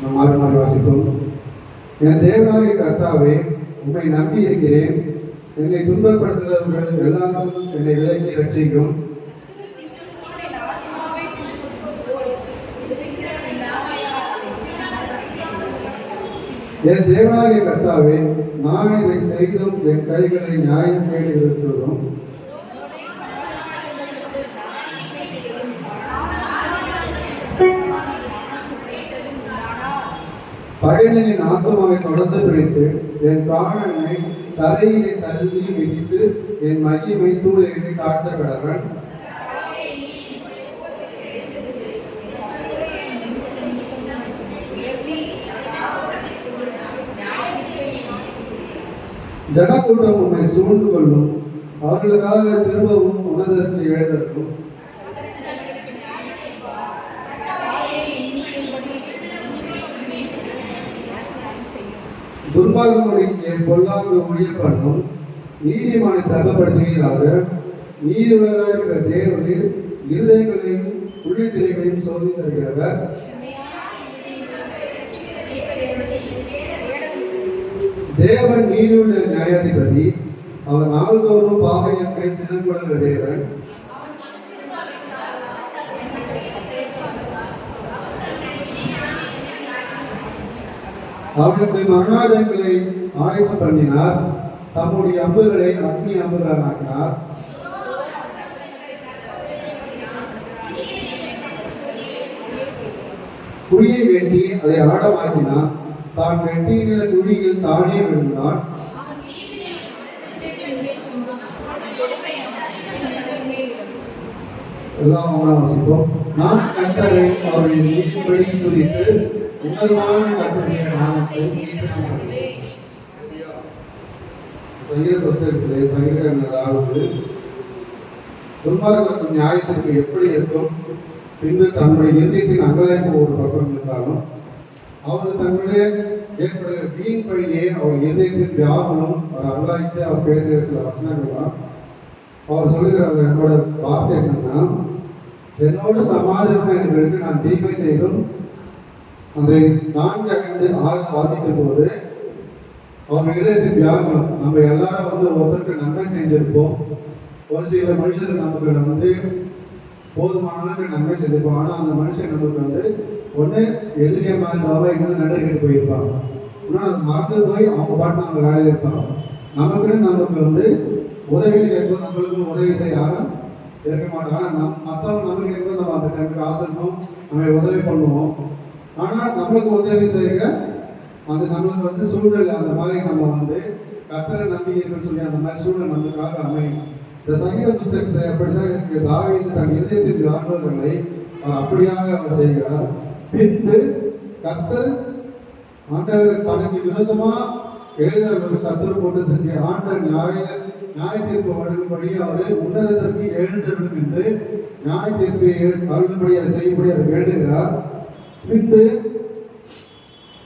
நாம் மாறி வாசிப்போம். என் தேவனாகிய கர்த்தாவே உம்மை நம்பி இருக்கிறேன். என்னை துன்பப்படுத்துகிறவர்கள் எல்லாரும் என்னை விலக்கி ரட்சிக்கும் என் ஆத்மாவை தேவனாகிய கர்த்தாவே நான் இதை செய்தும் என் கைகளை நியாயம் கேட்டு நிறுத்துவதும் பகைவனின் ஆத்மாவை தொடர்ந்து பிடித்து என் பிராணனை தரையிலே தள்ளி மிதித்து என் மகிமை தூளிலே காட்ட கடவன். ஜனக்கூட்டம் உம்மை சூழ்ந்து கொள்ளும். அவர்களுக்காக திரும்பவும் உணர்தற்கு எழுதற்கும் துன்மார்க்கனுடைய பொல்லாங்கு ஒழிய பண்ணும் நீதிமானை சிரமப்படுத்துவீராக நீதியுள்ளவராக தேவனில் இருதயங்களையும் உள்ளித்திரைகளையும் சோதி தருகிறவர். தேவன் நீதியுள்ள நியாயாதிபதி. அவர் நாள்தோறும் பாவை என்பை தேவன். அவனுக்கு மரணாஜங்களை ஆயத்தம் பண்ணினார். தம்முடைய அம்புகளை அக்னி அம்புகளாக்கினார். குழியை வெட்டி அதை ஆழமாக்கினான் தான் வெட்டின குழியில் தானே விழுந்தான். எல்லாம் வாசிப்போம். நான் கத்தரை அவருடைய நீதிப்படி துதித்து உன்னதமான கத்தருடைய நாமத்தை சங்கீத புஸ்தகத்திலே சங்கீதக்காரன் அதாவது நியாயத்திற்கு எப்படி இருக்கும்? பின்பு தன்னுடைய இருதயத்தின் அங்கலாய்ப்பு ஒரு பக்கம் இருந்தாலும் அவர் தன்னுடைய ஏற்படுகிற வீண் பழியே அவர் இருதயத்தின் வியாபனம் அவர் அங்கலாய்த்து அவர் பேசுகிற சில வசனங்கள் தான். அவர் சொல்லுகிற என்னோட வார்த்தை என்னன்னா என்னோட சமாஜமாக எனக்கு நான் தீமை செய்தும் அந்த நான்கு ஐந்து ஆறு வாசிக்கும் போது அவர் இதயத்தின் வியாபனம் நம்ம எல்லாரும் வந்து ஒருத்தருக்கு நன்மை செஞ்சிருப்போம். ஒரு சில மனுஷருக்கு நமக்கு வந்து போதுமான நன்மை செஞ்சிருப்போம். ஆனால் அந்த மனுஷன் நமக்கு வந்து ஒன்று எதிரியை மாதிரி இங்கே எங்கே நடுக்கிட்டு போயிருப்பாங்க. ஆனால் அது மறந்து போய் அவங்க பாட்டு நம்ம வேலையில் இருப்பாங்க. நமக்குன்னு நமக்கு வந்து உதவி கேட்கும் நம்மளுக்கு உதவி செய்ய யாரும் இருக்க மாட்டாங்க. ஆனால் நம் மற்றவங்க நமக்கு எப்போ நம்ம அந்த டைமுக்கு ஆசை நம்ம உதவி பண்ணுவோம். ஆனால் நம்மளுக்கு உதவி செய்ய அது நம்மளுக்கு வந்து சூழ்நிலை அந்த மாதிரி நம்ம வந்து கத்தரை நம்பிக்கைன்னு சொல்லி அந்த மாதிரி சூழல் நம்மளுக்காக அமையும். இந்த சங்கீத புஸ்தகத்தில் அப்படிதான் இருக்கு. தாவீது தன் இருதயத்தின் ஆர்வங்களை அவர் அப்படியாக அவர் செய்கிறார். பின்பு கத்தர் ஆண்டவர் தனக்கு விரோதமா எழுதுறவர்களுக்கு சத்துரு கூட்டத்திற்கு ஆண்டவர் நியாய நியாய தீர்ப்பு வழங்கும்படி அவர் உன்னதத்திற்கு எழுந்தரும் என்று நியாய தீர்ப்பை அருள்படி செய்யும்படி அவர் வேண்டுகிறார். பின்பு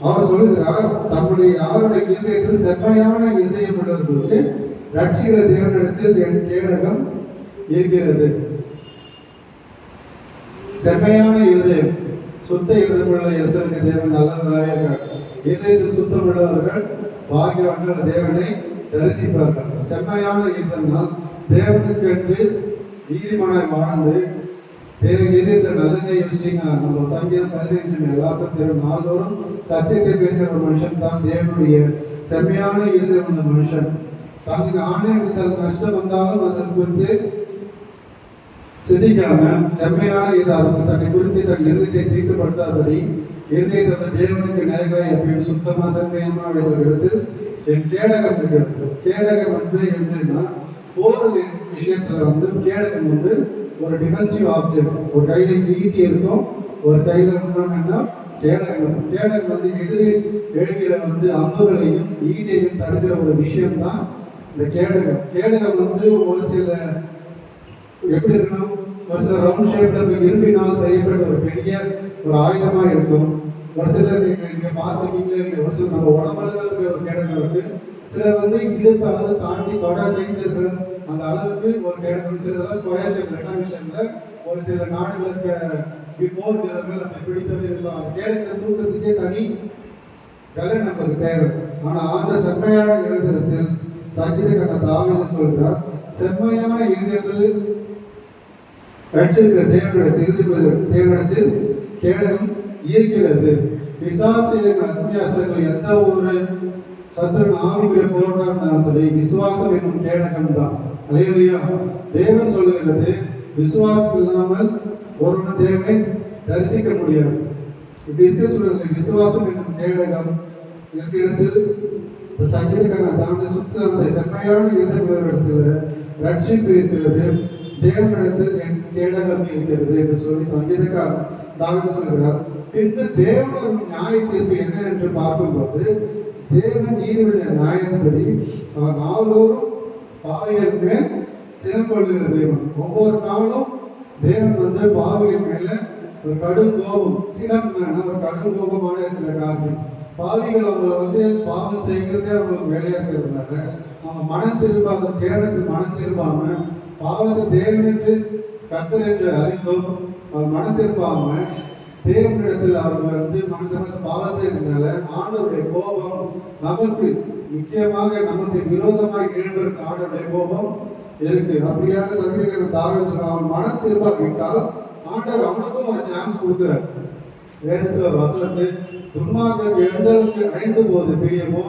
அவர் சொல்லுகிறார் தம்முடைய அவருடைய இருதயத்தில் செம்மையான இருதயம் உள்ளவர்களுக்கு ரட்சிக்கிற தேவனிடத்தில் என் கேடகம் இருக்கிறது. செம்மையான இருதயம் சுத்த இருதயமுள்ள இயேசுவின் தேவன் நல்லவராக இருக்கிறார். இதயத்தில் சுத்தம் உள்ளவர்கள் தேவனை தரிசிப்பார்கள். செம்மையான இருதயம்னால் தேவனுக்கு என்று நீதிமானாய் வாழ்ந்து தேவன் இதயத்தில் நல்லதை யோசிங்க நம்ம சங்கீதம் பதினைஞ்சு எல்லாருக்கும் தெரியும் நாள்தோறும் சத்தியத்தை பேசுகிற மனுஷன் தான் தேவனுடைய செம்மையான இருதயம் உள்ள மனுஷன். தனக்கு ஆணையருக்கு தன் கஷ்டம் வந்தாலும் அதன் குறித்து சிந்திக்காம செம்மையான இது அதற்கு தன்னை குறித்து தன் இருதயத்தை தீட்டுப்படுத்தாதபடி இருதயத்தை தேவனுக்கு நேராக அப்படின்னு சுத்தமா செம்மையமா எடுத்து என் கேடகம் இருக்கிறது கேடகம் வந்து என்னன்னா போர் விஷயத்துல வந்து கேடகம் வந்து ஒரு டிஃபென்சிவ் ஆப்ஜெக்ட் ஒரு கையில ஈட்டி இருக்கும். ஒரு கையில என்ன கேடகம் கேடகம் வந்து எதிரி எழுகிற வந்து அம்புகளையும் ஈட்டையும் தடுக்கிற ஒரு விஷயம் தான் இந்த கேடகம். கேடகம் வந்து ஒரு சில எப்படி இருக்கணும் ஒரு சில ரவுண்ட் ஷேப்ல இரும்பினால் செய்யப்பட்ட ஒரு பெரிய ஒரு ஆயுதமா இருக்கும். ஒரு சிலர் நீங்க நீங்க பார்த்துருக்கீங்களே ஒரு சில நம்ம உடம்புல இருக்கிற ஒரு கேடகம் இருக்கு. சில வந்து இடுப்பு அளவு தாண்டி தொட சைஸ் இருக்கணும் அந்த அளவுக்கு ஒரு கேடகம் சிலதெல்லாம் ஸ்கொயர் ஷேப் ரெட்டாமிஷன்ல ஒரு சில நாடுகளுக்கு இருக்க போர் வீரர்கள் அதை பிடித்தவர்கள் அந்த கேடத்தை தூக்கத்துக்கே தனி கலை நமக்கு தேவை. ஆனா அந்த செம்மையான எழுதுறத்தில் சங்கீதக்கான தாவின்னு சொல்றார்? செம்மையான இருதயத்தில் வச்சிருக்கிற தேவனிடத்தில் இருந்து தேவனிடத்தில் கேடகம் ஈர்க்கிறது விசுவாசியின் அத்தியாசங்கள் எந்த ஒரு சத்துரு ஆவிக்குரிய போராட்டம் சொல்லி விசுவாசம் என்னும் கேடகம் தான். அலையா தேவன் சொல்லுகிறது விசுவாசம் இல்லாமல் ஒருவன தேவை தரிசிக்க முடியாது. இப்படி இருக்க சொல்றது விசுவாசம் என்னும் கேடகம் இடத்தில் இந்த சங்கீதக்காரன் தாண்டி சுத்த அந்த செம்மையான இடத்துல ரட்சிப்பு இருக்கிறது. தேவனிடத்தில் என் கேடகம் இருக்கிறது என்று சொல்லி சங்கீதக்காரன் தாவித சொல்கிறார் பின்பு தேவன் நியாய தீர்ப்பு என்ன என்று பார்க்கும்போது தேவன் நீதிபதி நியாயத்தின்படி அவர் நாள்தோறும் பாவிகள் மேல் சினம் தேவன். ஒவ்வொரு நாளும் தேவன் வந்து பாவிகள் மேல ஒரு கடும் கோபம் சினம் ஒரு கடும் கோபமான இருக்கிற காரணம் பாவிகள் அவங்கள வந்து பாவம் செய்கிறதே அவங்களுக்கு வேலையா இருக்கிறதுனால அவங்க மனம் திரும்பாத தேவனுக்கு மனம் திரும்பாம பாவத்தை தேவனுக்கு கத்தர் என்று அறிந்தும். அவர் மனம் திரும்பாம தேவனிடத்தில் அவர்கள் வந்து மனம் திரும்ப பாவத்தை ஆண்டவருடைய கோபம் நமக்கு முக்கியமாக நமக்கு விரோதமாக எழுவதற்கு ஆண்டவருடைய கோபம் இருக்கு. அப்படியாக சங்கீதக்காரன் தாவல் சொல்றான் அவன் மனம் திரும்பாவிட்டால் ஆண்டவர் அவனுக்கும் ஒரு சான்ஸ் கொடுக்குறார். வேதத்துல வசனத்து துன்மார்கள் எந்த அளவுக்கு அழிந்து போது பிரியமோ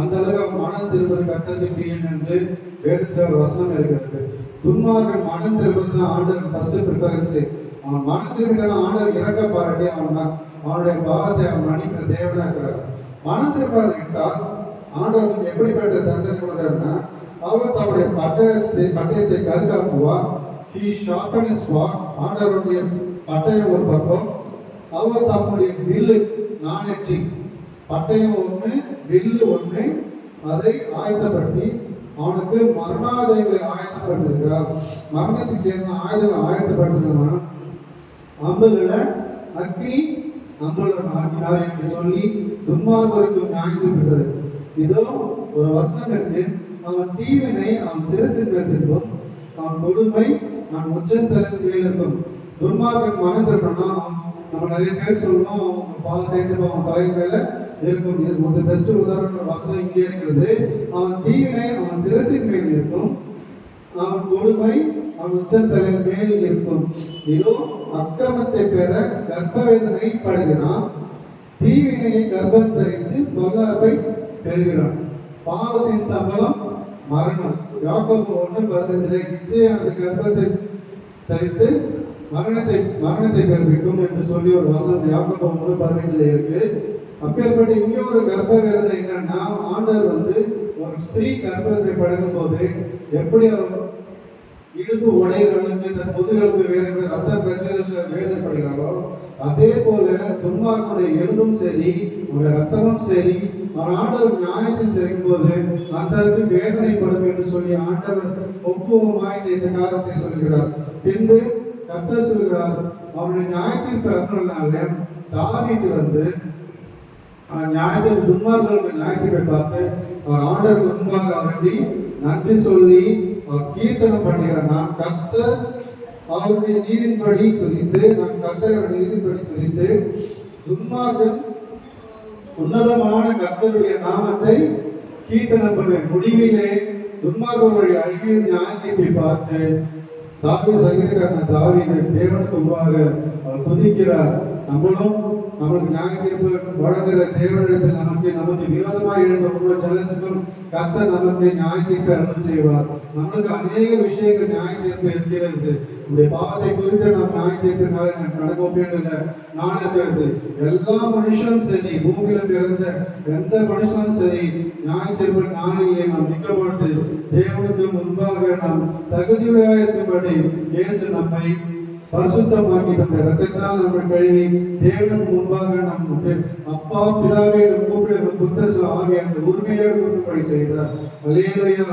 அந்த அளவுக்கு அவன் மனம் திரும்பது கத்தது பிரியன் என்று வேதத்துல ஒரு வசனம் இருக்கிறது. துன்மார்கள் மனம் திரும்பது தான் ஆண்டவர் ஃபர்ஸ்ட் ப்ரிஃபரன்ஸு அவன் மனம் திரும்பினா ஆண்டவர் இறக்க பாராட்டி அவன் அவனுடைய பாவத்தை அவன் மன்னிக்கிற தேவனா இருக்கிறார். மனம் திரும்பாது ஆண்டவர் எப்படிப்பட்ட தண்டனை கொடுக்கிறார்னா அவர் தன்னுடைய பட்டயத்தை பட்டயத்தை கருகாக்குவார் ஹி ஷார்பன் இஸ் வாட் ஆண்டவருடைய பட்டயம் ஒரு பக்கம். அவர் தம்முடைய வில்லு நாணயற்றி பட்டயம் ஒன்று வில்லு ஒன்று அதை ஆயத்தப்படுத்தி அவனுக்கு மரணாதயங்களை ஆயத்தப்படுத்திருக்கிறார் மரணத்துக்கு என்ன ஆயுதங்களை ஆயத்தப்படுத்தினா அம்புகளை அக்னி அம்புலன் ஆக்கினார் என்று சொல்லி துன்மார்வருக்கு விடுகிறது இதோ ஒரு வசனம் என்று அவன் தீவினை அவன் சிறசில் வைத்திருக்கும். அவன் கொடுமை அவன் உச்சந்தலத்தின் மேல் இருக்கும். துன்மார்க்கன் மனம் திருப்பினா நம்ம நிறைய பேர் சொல்லுவோம் அவன் பாவம் சேர்த்து அவன் தலை மேல இருக்கும். இது ஒரு பெஸ்ட் உதாரணம். வசனம் இங்கே இருக்கிறது. அவன் தீவினை அவன் சிரசின் மேல் இருக்கும். அவன் கொடுமை அவன் உச்சந்தலின் மேல் இருக்கும். இதோ அக்கிரமத்தை பெற கர்ப்பவேதனை படுகிறான். தீவினையை கர்ப்பம் தரித்து பொல்லாப்பை பெறுகிறான். பாவத்தின் சம்பளம் மரணம். யாக்கோபு ஒன்று பதினஞ்சுல இச்சையானது கர்ப்பத்தை தரித்து மரணத்தை மரணத்தை பெறுவிக்கும் என்று சொல்லி ஒரு வசனம் யாக்கோபு ஒன்று பதினஞ்சுல இருக்கு. அப்பேற்பட்ட இங்கே ஒரு கர்ப்ப வேதனை என்னன்னா ஆண்டவர் வந்து ஒரு ஸ்திரீ கர்ப்பத்தை படுக்கும் போது எப்படி அவர் இடுப்பு உடை விழுந்து தன் முதுகெலும்பு வேதனை ரத்த பிரசரத்துல வேதனைப்படுகிறாரோ அதே போல துன்மார்களுடைய எலும்பும் சரி உடைய ரத்தமும் சரி ஒரு ஆண்டவர் நியாயத்தை செய்யும் போது அந்த வேதனைப்படும் என்று சொல்லி ஆண்டவர் ஒப்புவமாய் இந்த காரணத்தை சொல்கிறார். பின்பு கத்த சொல்கிறார் அவருடைய நியாயத்திற்கு அருள்னால தாவிக்கு வந்து அவர் நியாயத்தை துன்மார்களுக்கு பார்த்து அவர் ஆண்டவர் முன்பாக அவரை நன்றி சொல்லி கீர்த்தனை கீர்த்தனம் பண்ணுகிறார் நான் கர்த்தர் அவருடைய நீதின்படி துதித்து நம் கர்த்தருடைய நீதின்படி துதித்து துன்மார்கன் உன்னதமான கத்தருடைய நாமத்தை கீர்த்தனம் பண்ணுவேன். முடிவிலே துன்மார்கருடைய அழிவின் நியாயத்தை பார்த்து தாவி சங்கீதக்காரன் தாவி தேவனுக்கு உருவாக அவர் துதிக்கிறார். நம்மளும் நமக்கு நியாய தீர்ப்பு வழங்குகிற தேவனிடத்தில் நமக்கு நமக்கு விரோதமாக எழுந்த ஒவ்வொரு சலத்துக்கும் கத்த நமக்கு நியாய தீர்ப்பு அருள் செய்வார். நமக்கு அநேக விஷயங்கள் நியாய தீர்ப்பு இருக்கிறது உடைய பாவத்தை குறித்து நாம் நியாய தீர்ப்பினால நடக்கும் என்ற நான் எல்லா மனுஷனும் சரி பூமியில பிறந்த எந்த மனுஷனும் சரி நியாய தீர்ப்பு நாளிலே நாம் நிற்கப்பட்டு தேவனுக்கு முன்பாக நாம் தகுதியாக இருக்கும்படி இயேசு நம்மை பரிசுத்தமாக்கி ரத்தத்தினால் நம்ம கழுவி தேவனுக்கு முன்பாக நம்முடைய அப்பா பிதாவே நம் கூப்பிட புத்தர் ஆகிய அந்த உரிமையோடு கொண்டு செய்தார் அலையிலையா